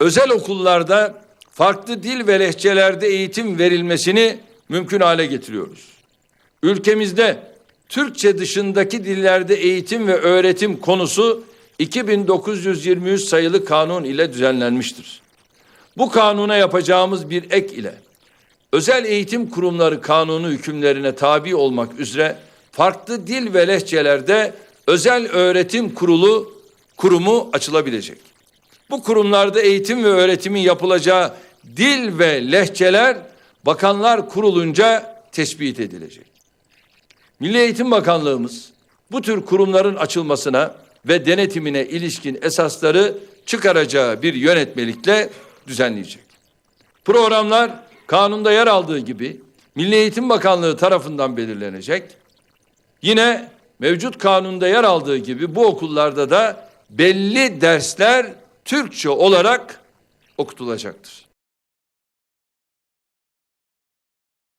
özel okullarda farklı dil ve lehçelerde eğitim verilmesini mümkün hale getiriyoruz. Ülkemizde Türkçe dışındaki dillerde eğitim ve öğretim konusu 2923 sayılı kanun ile düzenlenmiştir. Bu kanuna yapacağımız bir ek ile özel eğitim kurumları kanunu hükümlerine tabi olmak üzere farklı dil ve lehçelerde özel öğretim kurulu kurumu açılabilecek. Bu kurumlarda eğitim ve öğretimin yapılacağı dil ve lehçeler bakanlar kurulunca tespit edilecek. Milli Eğitim Bakanlığımız bu tür kurumların açılmasına ve denetimine ilişkin esasları çıkaracağı bir yönetmelikle düzenleyecek. Programlar kanunda yer aldığı gibi Milli Eğitim Bakanlığı tarafından belirlenecek. Yine mevcut kanunda yer aldığı gibi bu okullarda da belli dersler Türkçe olarak okutulacaktır.